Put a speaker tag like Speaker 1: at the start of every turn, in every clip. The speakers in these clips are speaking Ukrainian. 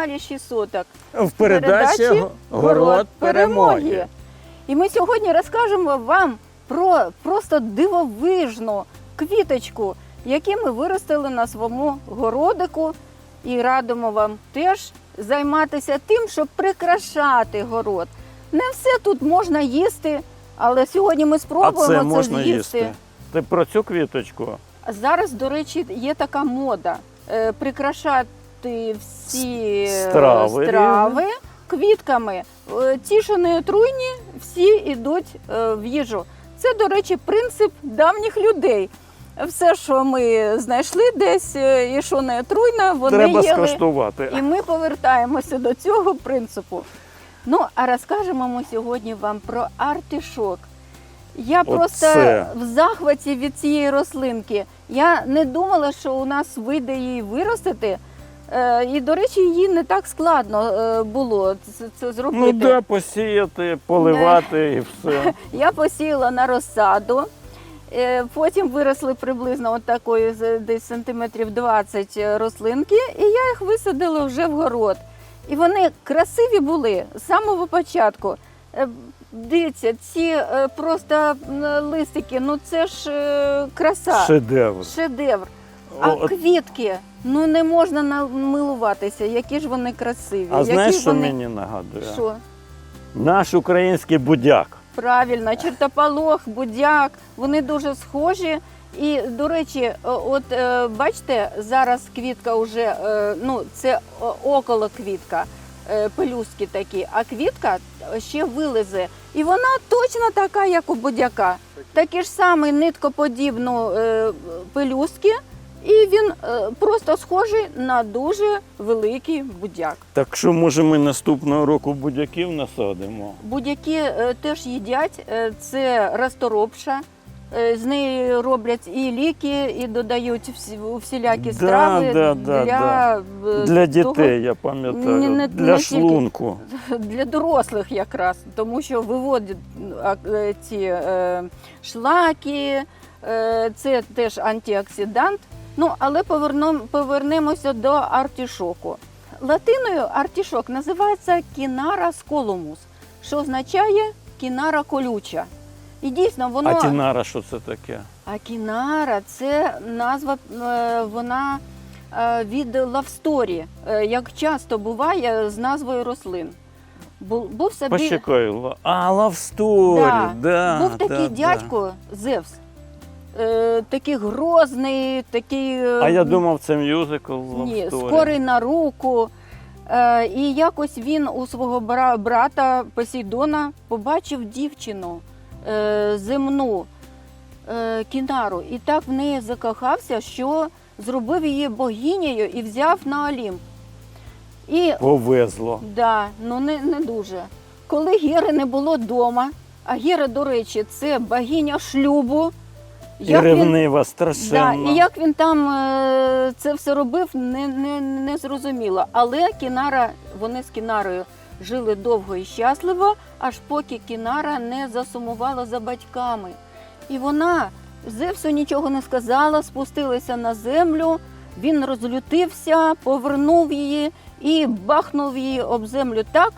Speaker 1: телеканалі 600.
Speaker 2: В передачі Город перемоги.
Speaker 1: І ми сьогодні розкажемо вам про просто дивовижну квіточку, яку ми виростили на своєму городику. І радимо вам теж займатися тим, щоб прикрашати город. Не все тут можна їсти, але сьогодні ми
Speaker 2: А
Speaker 1: спробуємо
Speaker 2: це
Speaker 1: це,
Speaker 2: можна
Speaker 1: з'їсти.
Speaker 2: їсти. Ти про цю квіточку?
Speaker 1: Зараз, до речі, є така мода е, прикрашати всі е,
Speaker 2: Страви
Speaker 1: страви квітками. Е, Ті, що не отруйні, всі йдуть е, в їжу. Це, до речі, принцип давніх людей. Все, що ми знайшли десь і що не отруйне, вони
Speaker 2: Треба
Speaker 1: їли.
Speaker 2: скоштувати.
Speaker 1: І ми повертаємося до цього принципу. Ну, а розкажемо ми сьогодні вам про артишок. Я
Speaker 2: Оце.
Speaker 1: просто в захваті від цієї рослинки. Я не думала, що у нас вийде її виростити. Е, і, до речі, її не так складно е, було це, це зробити.
Speaker 2: Ну да, посіяти, поливати і все.
Speaker 1: Я посіяла на розсаду. Е, Потім виросли приблизно от такої десь сантиметрів 20 рослинки, і я їх висадила вже в город. І вони красиві були з самого початку. Дивіться, ці просто листики, ну це ж краса,
Speaker 2: Шедевр.
Speaker 1: шедевр. А
Speaker 2: От-
Speaker 1: квітки, ну не можна намилуватися, які ж вони красиві.
Speaker 2: А
Speaker 1: які
Speaker 2: знаєш, що
Speaker 1: вони...
Speaker 2: мені нагадує?
Speaker 1: Що?
Speaker 2: Наш український будяк.
Speaker 1: Правильно, чертополох, будяк, вони дуже схожі. І, до речі, от е, бачите, зараз квітка вже, е, ну, це около квітка, е, пелюстки такі, а квітка ще вилезе. І вона точно така, як у будяка. Такі ж самі ниткоподібну е, пелюстки, і він е, просто схожий на дуже великий будяк.
Speaker 2: Так що, може, ми наступного року будяків насадимо?
Speaker 1: Будь-які е, теж їдять. Е, Це расторопша. Е, З неї роблять і ліки, і додають всі, всілякі
Speaker 2: Да,
Speaker 1: страви
Speaker 2: да, да,
Speaker 1: для, е,
Speaker 2: Для
Speaker 1: того-
Speaker 2: дітей, я пам'ятаю, для
Speaker 1: не тільки.
Speaker 2: шлунку.
Speaker 1: для дорослих якраз, тому що виводять ці е, шлаки, е, це теж антиоксидант. Ну, але повернем, повернемося до артішоку. Латиною артішок називається кінара сколомус, що означає кінара колюча. І дійсно воно.
Speaker 2: А тінара, що це таке?
Speaker 1: А кінара це назва, е, вона е, від лавсторі, е, як часто буває з назвою рослин. Бу- Був собі
Speaker 2: Почекай, а, лавсторі,
Speaker 1: Да.
Speaker 2: да.
Speaker 1: був такий
Speaker 2: да,
Speaker 1: дядько Зевс, е, такий грозний, такий. е,
Speaker 2: А я думав, це мюзикл
Speaker 1: ні, скорий на руку. Е, і якось він у свого бра- брата Посейдона побачив дівчину е, земну е, кінару, і так в неї закохався, що зробив її богинею і взяв на Олімп. І
Speaker 2: Повезло.
Speaker 1: да, ну не, не дуже. Коли Гери не було вдома, а Гера, до речі, це богиня шлюбу.
Speaker 2: І
Speaker 1: як він-
Speaker 2: ревнива,
Speaker 1: Да, і як він там е, це все робив, не, не, не зрозуміло. Але Кінара, вони з Кінарою жили довго і щасливо, аж поки Кінара не засумувала за батьками. І вона Зевсу нічого не сказала, спустилася на землю. Він розлютився, повернув її і бахнув її об землю так,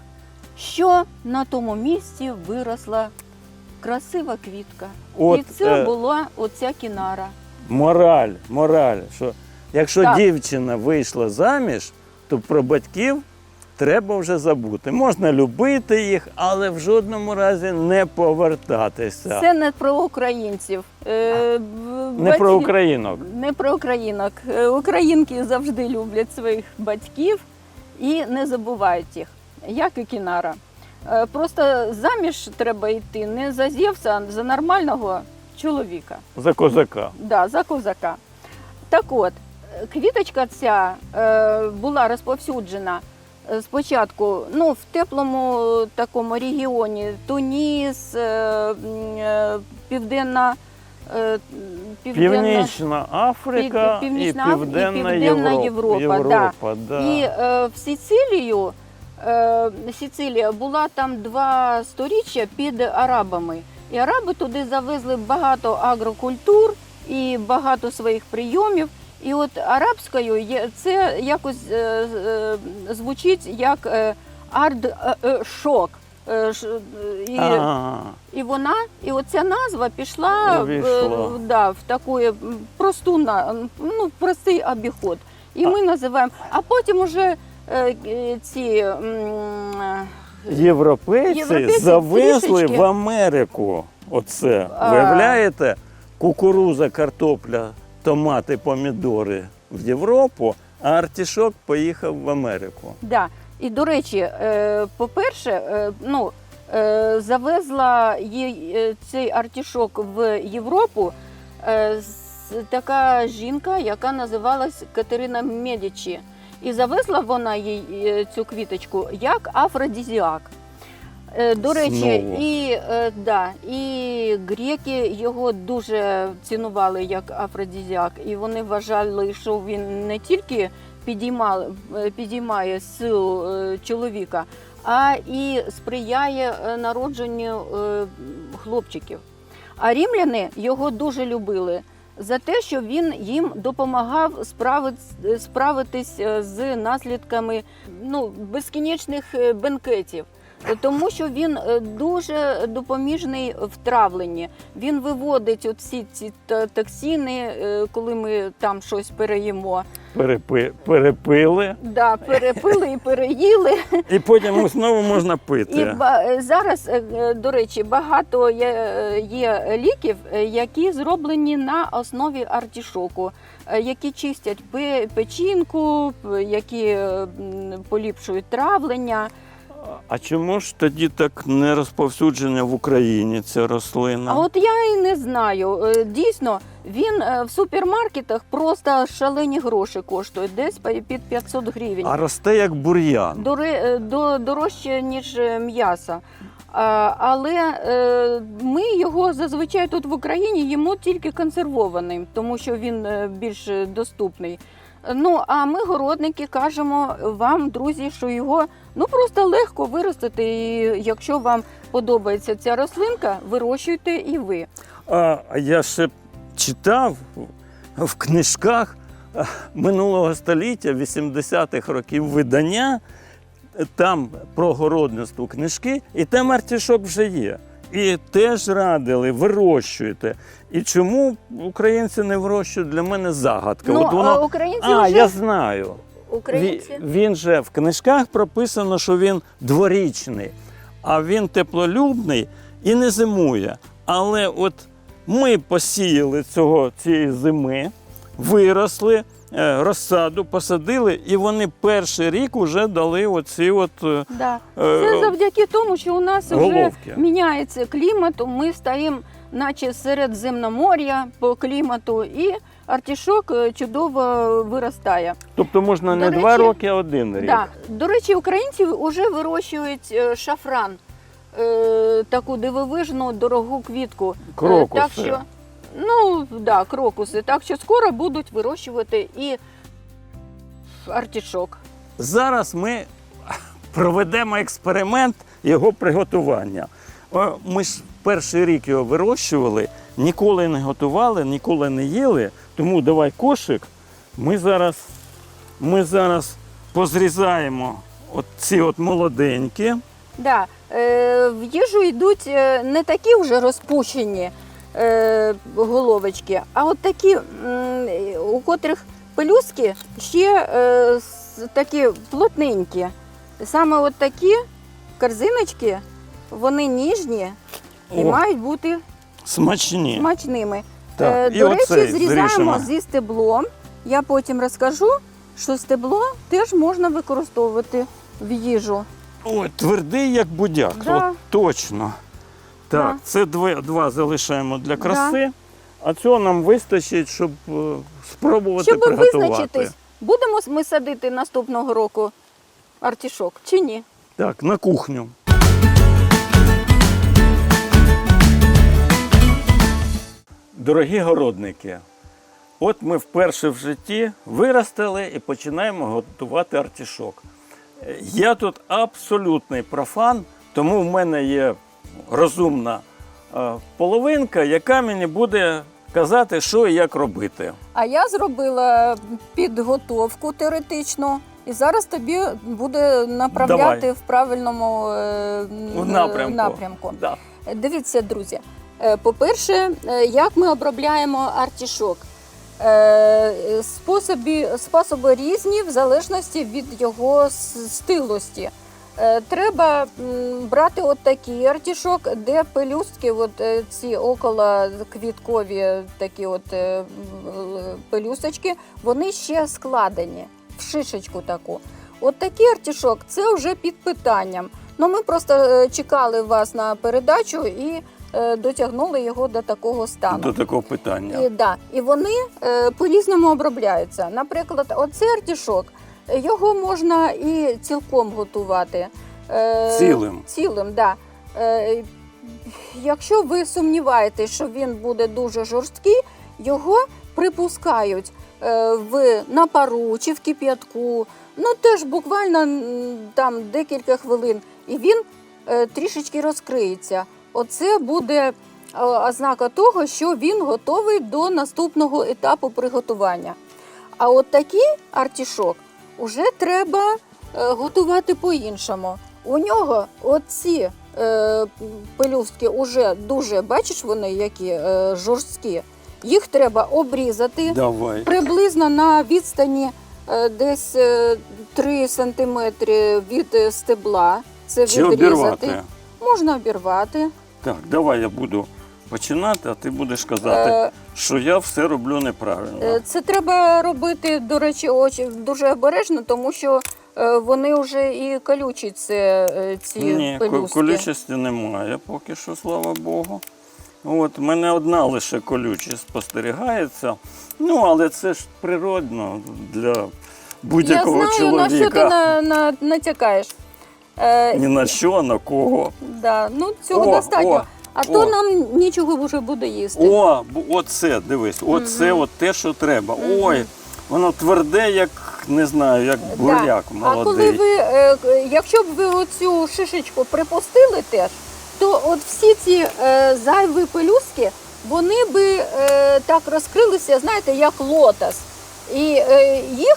Speaker 1: що на тому місці виросла красива квітка.
Speaker 2: От,
Speaker 1: і це
Speaker 2: е,
Speaker 1: була оця кінара.
Speaker 2: Мораль, мораль, що якщо
Speaker 1: Так.
Speaker 2: дівчина вийшла заміж, то про батьків треба вже забути. Можна любити їх, але в жодному разі не повертатися.
Speaker 1: Це не про українців. Е,
Speaker 2: Не про українок.
Speaker 1: Не про українок. Е, Українки завжди люблять своїх батьків і не забувають їх, як і Кінара. Е, Просто заміж треба йти не за Зевса, а за нормального чоловіка.
Speaker 2: За козака.
Speaker 1: Да, за козака. Так от, квіточка ця е, була розповсюджена е, спочатку ну, в теплому такому регіоні Туніс, е, е, Південна, е, Південна
Speaker 2: Північна Африка
Speaker 1: Пів- Північна
Speaker 2: і
Speaker 1: Аф- і
Speaker 2: Південна,
Speaker 1: Південна
Speaker 2: Європа.
Speaker 1: Європа, да.
Speaker 2: Да.
Speaker 1: І е, в Сицилію, е, Сицилія була там два сторіччя під арабами. І араби туди завезли багато агрокультур і багато своїх прийомів. І от арабською це якось е, е, звучить як ард-шок. І, і вона, і оця назва пішла в, да, в таку просту ну, простий обіход. І ми називаємо, а потім уже ці
Speaker 2: європейці,
Speaker 1: Європейці
Speaker 2: завезли
Speaker 1: трішечки.
Speaker 2: в Америку. Оце. Виявляєте, кукуруза, картопля, томати, помідори в Європу, а артішок поїхав в Америку.
Speaker 1: Да. І до речі, е, по-перше, е, ну, е, завезла е, цей артішок в Європу е, така жінка, яка називалась Катерина Медічі. І завезла вона їй е, цю квіточку як афродізіак. Е, До речі,
Speaker 2: Знову.
Speaker 1: і, е, да, і греки його дуже цінували як афродізіак, і вони вважали, що він не тільки підіймає, підіймає силу чоловіка, а і сприяє народженню хлопчиків. А рімляни його дуже любили за те, що він їм допомагав справити- справитись е, з наслідками ну, безкінечних е, бенкетів. Тому що він е, дуже допоміжний в травленні. Він виводить всі ці токсини, е, коли ми там щось переїмо.
Speaker 2: Перепи, перепили,
Speaker 1: Да, перепили і переїли.
Speaker 2: і потім знову можна пити.
Speaker 1: І е, зараз, до речі, багато є, є ліків, які зроблені на основі артішоку, які чистять пе- печінку, які поліпшують травлення.
Speaker 2: А чому ж тоді так не розповсюджена в Україні ця рослина?
Speaker 1: А от я і не знаю. Е, Дійсно, він е, в супермаркетах просто шалені гроші коштує, десь під 500 гривень.
Speaker 2: А росте як бур'ян.
Speaker 1: Дори- е, до, дорожче, ніж м'ясо. А, але е, ми його зазвичай тут в Україні їмо тільки консервованим, тому що він е, більш доступний. Ну а ми, городники, кажемо вам, друзі, що його ну просто легко виростити. І якщо вам подобається ця рослинка, вирощуйте і ви.
Speaker 2: А я ще читав в книжках минулого століття, 80-х років видання, там про городництво книжки, і там артішок вже є. І теж радили, вирощуйте. І чому українці не вирощують, для мене загадка.
Speaker 1: Ну,
Speaker 2: От воно...
Speaker 1: а українці
Speaker 2: А,
Speaker 1: вже
Speaker 2: я знаю.
Speaker 1: українці.
Speaker 2: Він, він же в книжках прописано, що він дворічний, а він теплолюбний і не зимує. Але от ми посіяли цього цієї зими, виросли, розсаду посадили, і вони перший рік вже дали оці от. е,
Speaker 1: Да.
Speaker 2: е,
Speaker 1: Це завдяки тому, що у нас вже
Speaker 2: Головки.
Speaker 1: міняється клімат, ми стаємо наче Середземномор'я по клімату, і артішок е, чудово виростає.
Speaker 2: Тобто можна
Speaker 1: До
Speaker 2: не два
Speaker 1: речі,
Speaker 2: роки, а один рік.
Speaker 1: Да. До речі, українці вже вирощують е, шафран, е, таку дивовижну дорогу квітку. Е,
Speaker 2: Крокуси.
Speaker 1: Так що, ну, да, крокуси. Так що скоро будуть вирощувати і артішок.
Speaker 2: Зараз ми проведемо експеримент його приготування. Ми ж перший рік його вирощували, ніколи не готували, ніколи не їли. Тому давай кошик. Ми зараз, ми зараз позрізаємо от ці от молоденькі.
Speaker 1: Да, е, в їжу йдуть е, не такі вже розпущені головочки, а от такі, у котрих пелюстки ще е, такі плотненькі. Саме от такі корзиночки, вони ніжні і
Speaker 2: О.
Speaker 1: мають бути
Speaker 2: Смачні.
Speaker 1: смачними.
Speaker 2: Так,
Speaker 1: Е,
Speaker 2: і
Speaker 1: До
Speaker 2: оцей
Speaker 1: речі, зрізаємо зі стеблом. Я потім розкажу, що стебло теж можна використовувати в їжу.
Speaker 2: Ой, твердий, як будяк.
Speaker 1: Да.
Speaker 2: От точно. Так,
Speaker 1: Да.
Speaker 2: це два, два залишаємо для краси, а цього нам вистачить, щоб е, спробувати
Speaker 1: Щоб
Speaker 2: приготувати.
Speaker 1: визначитись, будемо ми садити наступного року артішок чи ні?
Speaker 2: Так, на кухню. Дорогі городники, от ми вперше в житті виростили і починаємо готувати артішок. Е, Я тут абсолютний профан, тому в мене є розумна е, половинка, яка мені буде казати, що і як робити.
Speaker 1: А я зробила підготовку теоретичну, і зараз тобі буде направляти
Speaker 2: Давай.
Speaker 1: в правильному е,
Speaker 2: напрямку.
Speaker 1: напрямку.
Speaker 2: Да.
Speaker 1: Дивіться, друзі. е, По-перше, як ми обробляємо артішок? Способи, способи різні в залежності від його стилості. Е, Треба брати от такий артішок, де пелюстки, от е, ці около квіткові такі от е, м, пелюсточки, вони ще складені в шишечку таку. От такий артішок це вже під питанням. Ну, ми просто чекали вас на передачу і дотягнули його до такого стану.
Speaker 2: До такого питання.
Speaker 1: І, да, і вони по-різному обробляються. Наприклад, оцей артішок, його можна і цілком готувати. Е,
Speaker 2: Цілим.
Speaker 1: Цілим, да. Е, якщо ви сумніваєтесь, що він буде дуже жорсткий, його припускають е, в, на пару чи в кип'ятку. Ну, теж буквально там декілька хвилин, і він трішечки розкриється. Оце буде ознака того, що він готовий до наступного етапу приготування. А от такий артішок уже треба е, готувати по-іншому. У нього оці е, пелюстки вже дуже, бачиш, вони які е, жорсткі. Їх треба обрізати
Speaker 2: Давай.
Speaker 1: приблизно на відстані е, десь е, 3 см від е, стебла. Це
Speaker 2: Чи
Speaker 1: відрізати.
Speaker 2: обірвати?
Speaker 1: Можна обірвати.
Speaker 2: Так, давай я буду починати, а ти будеш казати,
Speaker 1: Е,
Speaker 2: що я все роблю неправильно.
Speaker 1: Е, Це треба робити, до речі, очі дуже обережно, тому що е, вони вже і колючі це ці
Speaker 2: Ні,
Speaker 1: пелюстки.
Speaker 2: колючості немає поки що, слава Богу. От, мене одна лише колючість спостерігається. Ну, але це ж природно для будь-якого
Speaker 1: знаю,
Speaker 2: чоловіка.
Speaker 1: на що ти на, на, натякаєш. Е,
Speaker 2: Ні на що, на кого.
Speaker 1: да, ну, цього
Speaker 2: О,
Speaker 1: достатньо.
Speaker 2: о,
Speaker 1: а то
Speaker 2: о.
Speaker 1: нам нічого вже буде їсти.
Speaker 2: О, бу- оце, дивись, оце от те, що треба. Ой, воно тверде, як не знаю, як буряк
Speaker 1: Да. А коли ви, е, к- якщо б ви оцю шишечку припустили теж, то от всі ці е, зайві пелюстки, вони би е, так розкрилися, знаєте, як лотос. І е, їх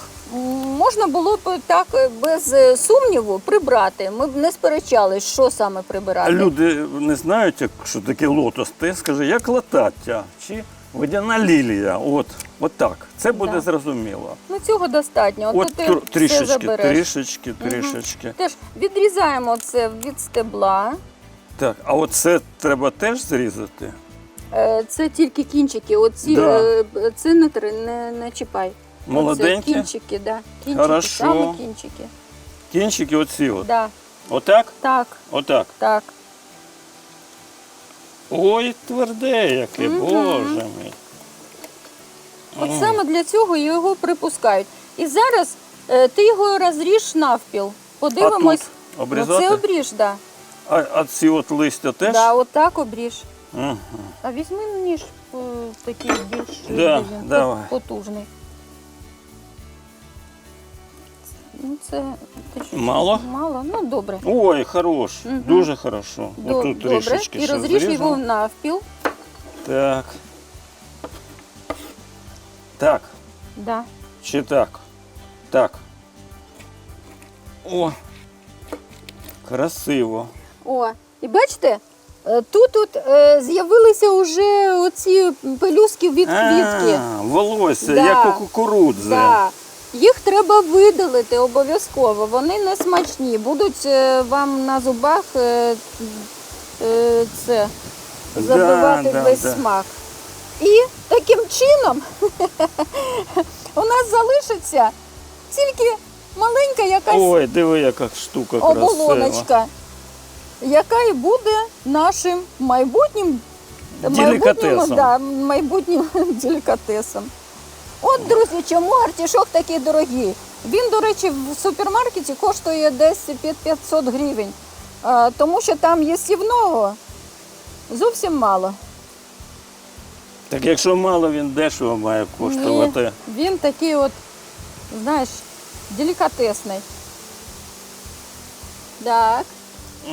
Speaker 1: можна було б так е, без е, сумніву прибрати. Ми б не сперечались, що саме прибирати.
Speaker 2: Люди не знають, як, що таке лотос. Ти скажи, як латаття чи водяна лілія. От, от так. Це буде
Speaker 1: Да.
Speaker 2: зрозуміло.
Speaker 1: Ну цього достатньо.
Speaker 2: От
Speaker 1: то ти
Speaker 2: тр-
Speaker 1: все
Speaker 2: трішечки,
Speaker 1: забереш.
Speaker 2: трішечки, трішечки.
Speaker 1: Теж відрізаємо це від стебла.
Speaker 2: Так, а оце треба теж зрізати.
Speaker 1: Е, Це тільки кінчики. Оці
Speaker 2: Да.
Speaker 1: е, це не, тр- не, не чіпай.
Speaker 2: Молоденькі?
Speaker 1: Оце кінчики, да. Кінчики,
Speaker 2: Хорошо.
Speaker 1: саме кінчики.
Speaker 2: Кінчики оці от.
Speaker 1: Да.
Speaker 2: Отак?
Speaker 1: Так,
Speaker 2: Отак.
Speaker 1: так.
Speaker 2: Ой, тверде яке,
Speaker 1: Мгм.
Speaker 2: боже мій.
Speaker 1: От
Speaker 2: М.
Speaker 1: саме для цього його припускають. І зараз е, ти його розріж навпіл. Подивимось.
Speaker 2: А тут обрізати?
Speaker 1: Оце обріж, да.
Speaker 2: А, а ці от листя теж?
Speaker 1: Да, отак обріж.
Speaker 2: Ага.
Speaker 1: А візьми ніж е, такий більш
Speaker 2: Да, давай.
Speaker 1: потужний. Ну, це
Speaker 2: Мало?
Speaker 1: Мало, ну добре.
Speaker 2: Ой, хорош,
Speaker 1: Мгм.
Speaker 2: дуже хорошо.
Speaker 1: До-
Speaker 2: Отут
Speaker 1: добре.
Speaker 2: трішечки
Speaker 1: І
Speaker 2: ще
Speaker 1: розріж його навпіл.
Speaker 2: Так. Так,
Speaker 1: Да.
Speaker 2: чи так? Так. О, красиво.
Speaker 1: О, і бачите, е, тут от, е, з'явилися вже оці пелюстки від квітки.
Speaker 2: А, волосся,
Speaker 1: Да.
Speaker 2: як у кукурудзи.
Speaker 1: Да. Їх треба видалити обов'язково. Вони не смачні. Будуть е, вам на зубах е, е, це забивати
Speaker 2: да,
Speaker 1: весь
Speaker 2: да.
Speaker 1: смак. І таким чином у нас залишиться тільки маленька якась
Speaker 2: Ой, диви, яка штука красива.
Speaker 1: яка і буде нашим майбутнім
Speaker 2: Делікатесом.
Speaker 1: майбутнім, да, майбутнім делікатесом. От, друзі, чому артішок такий дорогий? Він, до речі, в супермаркеті коштує десь під 500 гривень, тому що там є сівного зовсім мало.
Speaker 2: Так якщо мало, він дешево має коштувати.
Speaker 1: Ні, він такий от, знаєш, делікатесний. Так.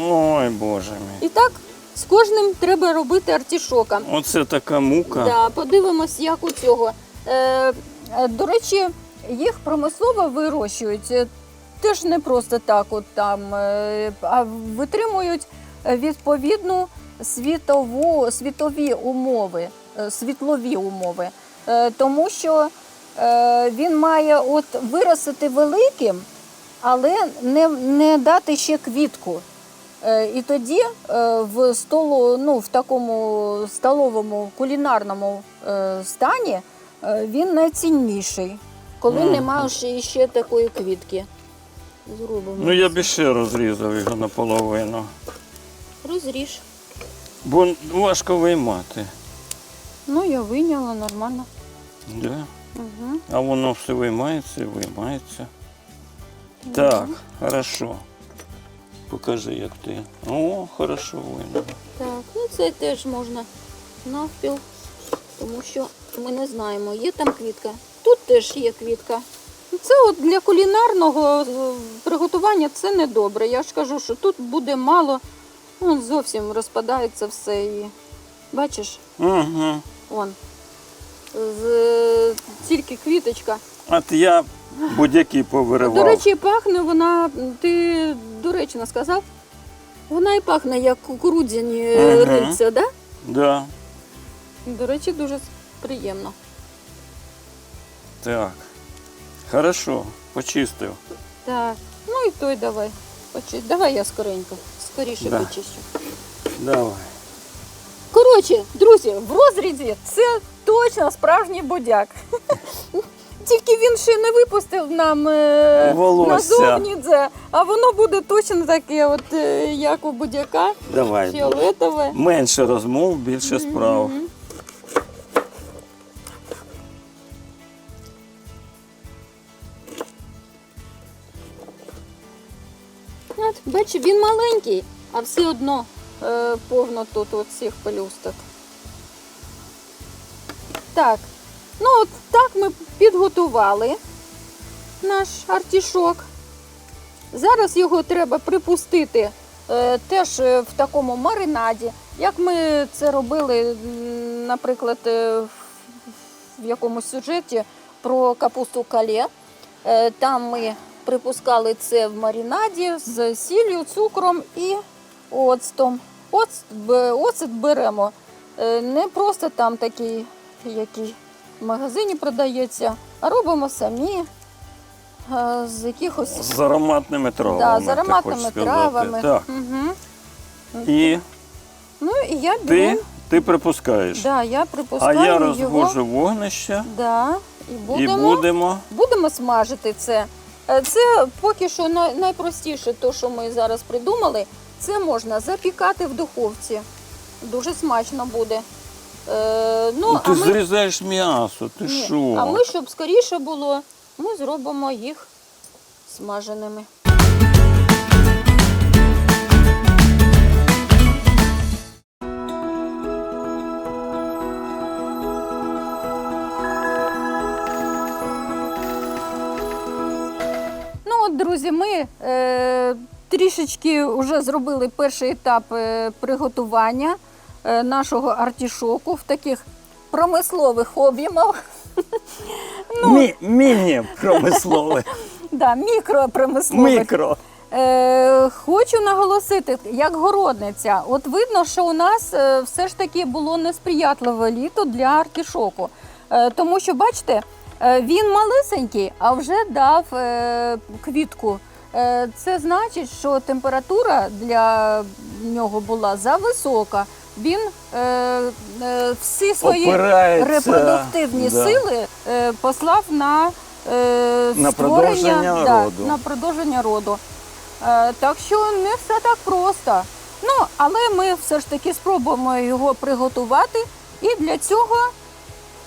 Speaker 2: Ой, боже мій.
Speaker 1: І так З кожним треба робити артішока.
Speaker 2: Оце така мука.
Speaker 1: Да, подивимось, як у цього. Е, е, до речі, їх промислово вирощують. Е, Теж не просто так, от там, а витримують відповідну світову, світові умови, світлові умови. Тому що він має от виростити великим, але не, не дати ще квітку. І тоді в столу, ну, в такому столовому кулінарному стані він найцінніший, коли
Speaker 2: Мгм.
Speaker 1: немає ще, ще такої квітки. Зробимо.
Speaker 2: Ну я б ще розрізав його наполовину.
Speaker 1: Розріж.
Speaker 2: Бо важко виймати.
Speaker 1: Ну, я вийняла нормально.
Speaker 2: Да?
Speaker 1: Угу.
Speaker 2: А воно все виймається і виймається. Так, хорошо. Покажи, як ти. О, хорошо вийняла.
Speaker 1: Так, ну це теж можна навпіл, тому що ми не знаємо, є там квітка. Тут теж є квітка. Це от для кулінарного е, приготування це не добре. Я ж кажу, що тут буде мало, ну, зовсім розпадається все і бачиш,
Speaker 2: Угу.
Speaker 1: вон. З, тільки квіточка.
Speaker 2: От я будь-які повиривав.
Speaker 1: До речі, пахне вона, ти доречно сказав, вона і пахне як кукурудзяні е,
Speaker 2: Мгм.
Speaker 1: рильця, да?
Speaker 2: Да.
Speaker 1: До речі, дуже приємно.
Speaker 2: Так. Хорошо, почистив.
Speaker 1: Так, ну і той давай. Почи... Давай я скоренько, скоріше
Speaker 2: Да.
Speaker 1: почищу.
Speaker 2: Давай.
Speaker 1: Коротше, друзі, в розрізі це точно справжній будяк. Тільки він ще не випустив нам е,
Speaker 2: Волосся.
Speaker 1: назовні це, а воно буде точно таке, от, е, як у будяка,
Speaker 2: Давай.
Speaker 1: фіолетове.
Speaker 2: Менше розмов, більше справ.
Speaker 1: Мгм. От, бачу, він маленький, а все одно е, повно тут от цих пелюсток. Так, ну от так ми підготували наш артішок. Зараз його треба припустити е, теж е, в такому маринаді, як ми це робили, наприклад, е, в- в якомусь сюжеті про капусту кале. Е, Там ми припускали це в маринаді з сіллю, цукром і оцтом. Оцт, оцет беремо е, не просто там такий, який в магазині продається, а робимо самі е, з якихось
Speaker 2: З ароматними травами.
Speaker 1: да, з
Speaker 2: ти
Speaker 1: ароматними травами.
Speaker 2: Так.
Speaker 1: Угу.
Speaker 2: І
Speaker 1: Ну і я беру,
Speaker 2: ти припускаєш.
Speaker 1: да, я
Speaker 2: а
Speaker 1: припускаю
Speaker 2: я
Speaker 1: його.
Speaker 2: вогнище
Speaker 1: Да, і
Speaker 2: і
Speaker 1: будемо,
Speaker 2: будемо.
Speaker 1: будемо смажити це. Е, Це поки що найпростіше, то, що ми зараз придумали. Це можна запікати в духовці. Дуже смачно буде. Е, ну,
Speaker 2: Ну, ти
Speaker 1: а ми,
Speaker 2: зрізаєш м'ясо, ти
Speaker 1: ні,
Speaker 2: що?
Speaker 1: а ми, щоб скоріше було, ми зробимо їх смаженими. Друзі, ми е, трішечки вже зробили перший етап е, приготування е, нашого артішоку в таких промислових об'ємах.
Speaker 2: Мі- Міні-промислове.
Speaker 1: Да, мікропромислових.
Speaker 2: Мікро.
Speaker 1: Е, хочу наголосити, як городниця, от видно, що у нас е, все ж таки було несприятливе літо для артішоку. Е, тому що, бачите, він малесенький, а вже дав е, квітку. Е, це значить, що температура для нього була зависока. Він е, е, всі свої
Speaker 2: Опирається,
Speaker 1: репродуктивні
Speaker 2: да.
Speaker 1: сили е, послав на, е,
Speaker 2: На
Speaker 1: створення,
Speaker 2: продовження
Speaker 1: да,
Speaker 2: роду.
Speaker 1: на продовження роду. Е, так що не все так просто. Ну, але ми все ж таки спробуємо його приготувати. І для цього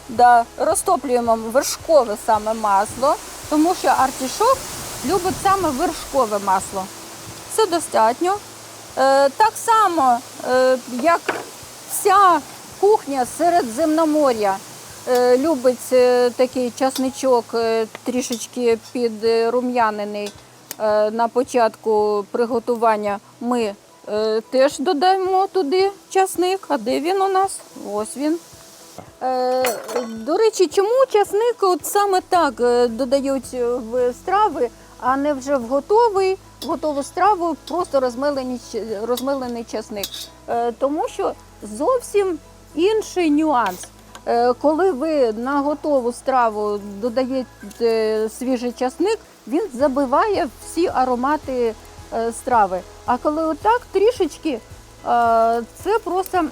Speaker 1: да, розтоплюємо вершкове саме масло, тому що артішок любить саме вершкове масло. Це достатньо. Е, так само, е, як вся кухня Середземномор'я е, любить е, такий часничок е, трішечки підрум'янений. Е, на початку приготування ми Е, теж додаємо туди часник. А де він у нас? Ось він. Е, до речі, чому часник от саме так е, додають в страви, а не вже в готовий, готову страву просто розмелений, розмелений часник? Е, тому що зовсім інший нюанс. Е, коли ви на готову страву додаєте свіжий часник, він забиває всі аромати е, страви. А коли отак трішечки, е, це просто е,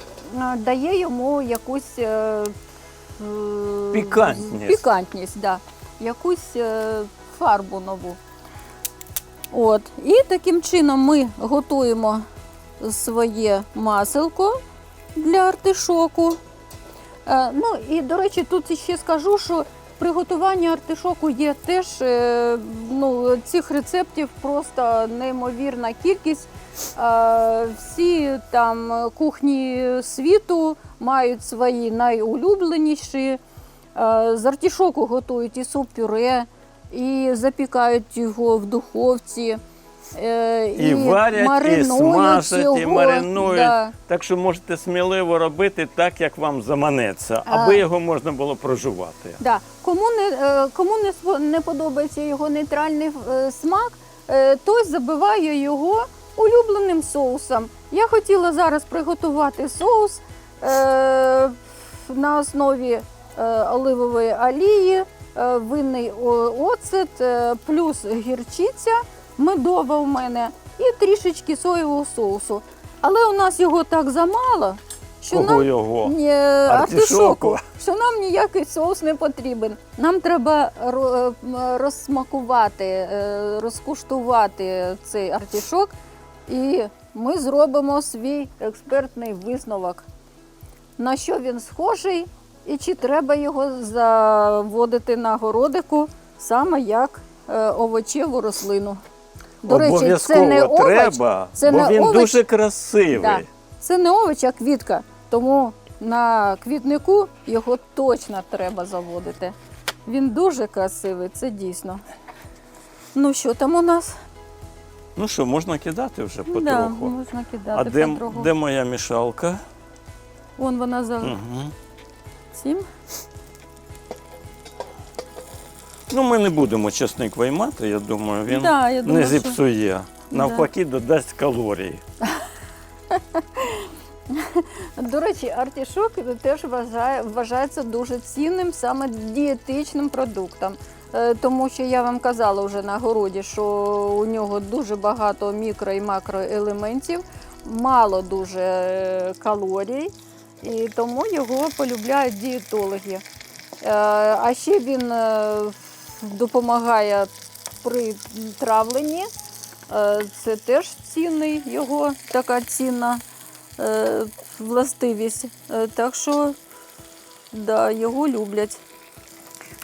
Speaker 1: дає йому якусь е, е,
Speaker 2: Пікантність.
Speaker 1: пікантність, да. якусь е, фарбу нову. От. І таким чином ми готуємо своє маселко для артишоку. Е, ну і до речі, тут ще скажу, що приготування артишоку є теж е, ну, цих рецептів просто неймовірна кількість. Е, всі там кухні світу мають свої найулюбленіші. Е, З артішоку готують і суп-пюре, і запікають його в духовці. Е,
Speaker 2: І варять, і смажать, і маринують.
Speaker 1: Да.
Speaker 2: Так що можете сміливо робити так, як вам заманеться,
Speaker 1: А.
Speaker 2: аби його можна було проживати.
Speaker 1: Да. Кому не е, кому не не подобається його нейтральний е, смак, той забиває його улюбленим соусом. Я хотіла зараз приготувати соус е, на основі е, оливової олії, е, винний оцет, е, плюс гірчиця, медова у мене і трішечки соєвого соусу. Але у нас його так замало, що
Speaker 2: Кого
Speaker 1: нам
Speaker 2: його?
Speaker 1: ні,
Speaker 2: Артишоку.
Speaker 1: що нам ніякий соус не потрібен. Нам треба е, розсмакувати, е, розкуштувати цей артишок, і ми зробимо свій експертний висновок, на що він схожий, і чи треба його заводити на городику саме як е, овочеву рослину. До речі, це не овоч,
Speaker 2: треба,
Speaker 1: це
Speaker 2: бо
Speaker 1: не
Speaker 2: він
Speaker 1: овоч.
Speaker 2: дуже красивий.
Speaker 1: Да. Це не овоч, а квітка. Тому на квітнику його точно треба заводити. Він дуже красивий, це дійсно. Ну що там у нас?
Speaker 2: Ну що, можна кидати вже потроху.
Speaker 1: Да, можна кидати
Speaker 2: а де,
Speaker 1: потроху.
Speaker 2: де моя мішалка?
Speaker 1: Вон вона за
Speaker 2: Угу.
Speaker 1: цим.
Speaker 2: Ну, ми не будемо чесник виймати, я думаю, він
Speaker 1: Да, я думаю,
Speaker 2: не
Speaker 1: що-
Speaker 2: зіпсує. Навпаки, додасть калорій.
Speaker 1: До речі, артішок теж вважає, вважається дуже цінним саме дієтичним продуктом. Е, Тому що я вам казала вже на городі, що у нього дуже багато мікро і макроелементів, мало дуже е, калорій, і тому його полюбляють дієтологи. Е, А ще він е, допомагає при травленні. Е, Це теж цінний його така цінна е, властивість. Е, Так що да, його люблять.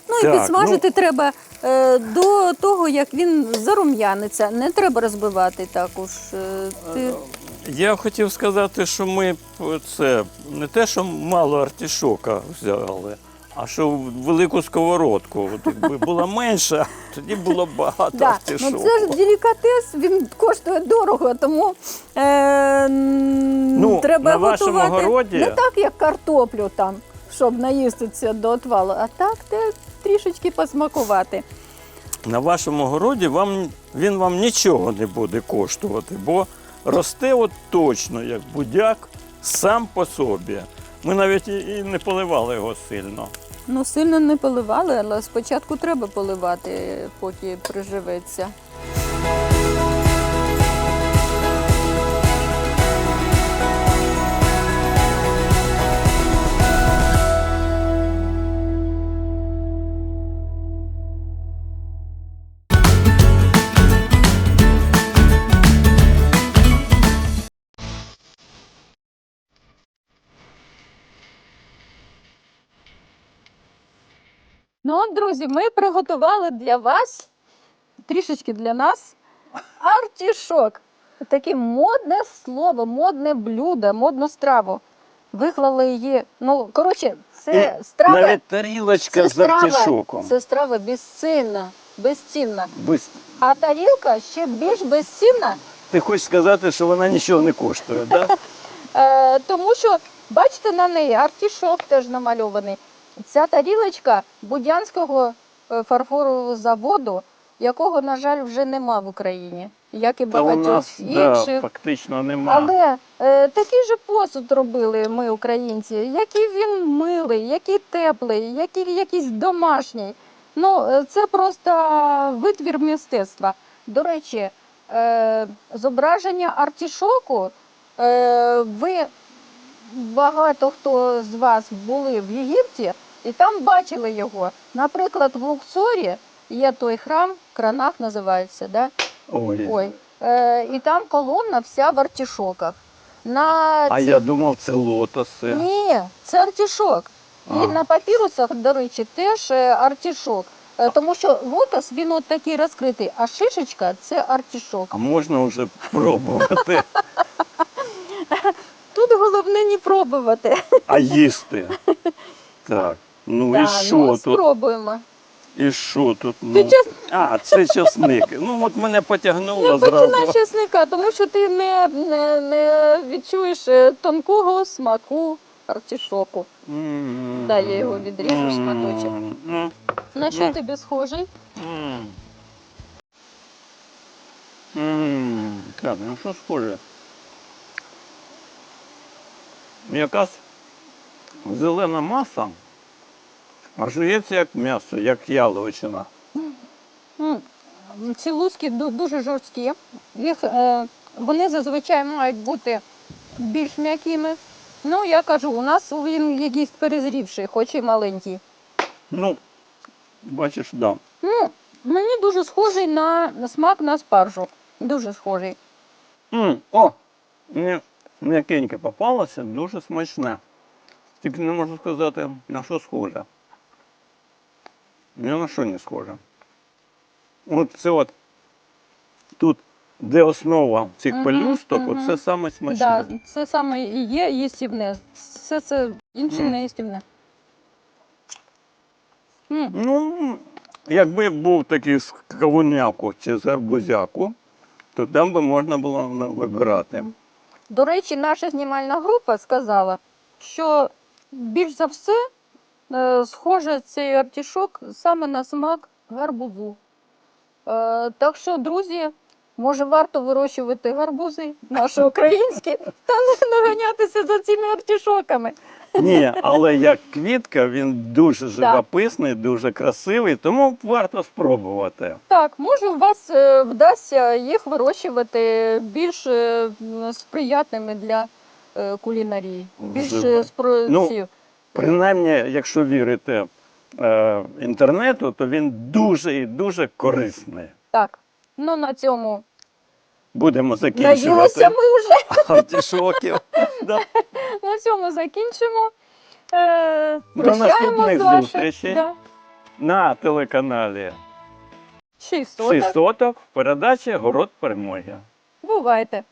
Speaker 1: Ну і
Speaker 2: Так,
Speaker 1: підсмажити треба е, до того, як він зарум'яниться. Не треба розбивати також. Ти...
Speaker 2: Я хотів сказати, що ми це не те, що мало артишока взяли, а що в велику сковородку. От якби була менша, тоді було багато
Speaker 1: Да.
Speaker 2: артишоку.
Speaker 1: Ну, це ж делікатес, він коштує дорого, тому е,
Speaker 2: Ну,
Speaker 1: треба
Speaker 2: на вашому
Speaker 1: готувати
Speaker 2: городі-
Speaker 1: не так, як картоплю там, щоб наїстися до отвалу, а так те трішечки посмакувати.
Speaker 2: На вашому городі вам, він вам нічого не буде коштувати, бо росте от точно, як будяк, сам по собі. Ми навіть і, і не поливали його сильно.
Speaker 1: Ну, сильно не поливали, але спочатку треба поливати, поки приживеться. Ну, от, друзі, ми приготували для вас, трішечки для нас, артішок. Таке модне слово, модне блюдо, модну страву. Виклали її. Ну, коротше, це
Speaker 2: І
Speaker 1: страва.
Speaker 2: Навіть тарілочка
Speaker 1: це
Speaker 2: з
Speaker 1: страва,
Speaker 2: артишоком.
Speaker 1: Це страва безцінна, безцінна.
Speaker 2: Без-
Speaker 1: А тарілка ще більш безцінна,
Speaker 2: Ти хочеш сказати, що вона нічого не коштує, так?
Speaker 1: Е, тому що, бачите, на неї артішок теж намальований. Ця тарілочка Будянського е, фарфорового заводу, якого, на жаль, вже нема в Україні, як і
Speaker 2: Та у
Speaker 1: багатьох
Speaker 2: нас да,
Speaker 1: інших.
Speaker 2: фактично нема.
Speaker 1: Але е, такий же посуд робили ми, українці, який він милий, який теплий, який якийсь домашній. Ну, е, це просто витвір мистецтва. До речі, е, зображення артішоку. Е, ви багато хто з вас були в Єгипті і там бачили його. Наприклад, в Луксорі є той храм, Кранах називається, да?
Speaker 2: Ой.
Speaker 1: Ой. Е, і там колона вся в артішоках. На
Speaker 2: А я думав, це лотоси.
Speaker 1: Ні, це артішок.
Speaker 2: А.
Speaker 1: І на папірусах, до речі, теж е, артішок. Е, Тому що лотос він от такий розкритий, а шишечка це артішок.
Speaker 2: А можна вже пробувати,
Speaker 1: Тут головне не пробувати.
Speaker 2: а їсти. Так. Ну і що
Speaker 1: ну,
Speaker 2: тут?
Speaker 1: спробуємо.
Speaker 2: І що тут?
Speaker 1: Ти
Speaker 2: Ну?
Speaker 1: час
Speaker 2: А, це часник. Ну от мене потягнуло
Speaker 1: не починай
Speaker 2: зразу.
Speaker 1: з чесника, тому що ти не, не, не відчуєш е, тонкого смаку артішоку.
Speaker 2: М.
Speaker 1: Дай я його відріжу шматочок.
Speaker 2: М.
Speaker 1: На що
Speaker 2: Ну.
Speaker 1: тобі схожий?
Speaker 2: М. Так, ну що схоже? Якась зелена маса, а жується як м'ясо, як яловичина.
Speaker 1: Ці луски дуже жорсткі. Їх, е, вони зазвичай мають бути більш м'якими. Ну, я кажу, у нас він якийсь перезрівший, хоч і маленький.
Speaker 2: Ну, бачиш, да.
Speaker 1: Ну, мені дуже схожий на, смак на спаржу. Дуже схожий.
Speaker 2: М, О! Мені м'якеньке попалося, дуже смачне. Тільки не можу сказати, на що схоже. Ні на що не схоже. От це от тут, де основа цих
Speaker 1: Мгм,
Speaker 2: пелюсток,
Speaker 1: мгм.
Speaker 2: оце саме смачне.
Speaker 1: Да, це саме і є їстівне. Все це інше не їстівне. М,
Speaker 2: Ну, якби був такий з кавуняку чи з арбузяку, то там би можна було вибирати.
Speaker 1: До речі, наша знімальна група сказала, що більш за все схоже цей артішок саме на смак гарбузу. Е, так що, друзі, може варто вирощувати гарбузи наші українські та не наганятися за цими артішоками.
Speaker 2: Ні, але як квітка він дуже живописний, дуже красивий, тому варто спробувати.
Speaker 1: Так, може, у вас е, вдасться їх вирощувати більш е, сприятними для е, кулінарії. Більш е, спро...
Speaker 2: Ну, Принаймні, якщо вірити е, інтернету, то він дуже і дуже корисний.
Speaker 1: Так, ну на цьому
Speaker 2: Будемо
Speaker 1: наїлися
Speaker 2: закінчувати
Speaker 1: ми вже.
Speaker 2: артишоків. Да.
Speaker 1: На цьому закінчимо. Е,
Speaker 2: До наступних зустрічей.
Speaker 1: Да.
Speaker 2: На телеканалі
Speaker 1: Шість соток.
Speaker 2: Шість соток в передачі Город перемоги.
Speaker 1: Бувайте.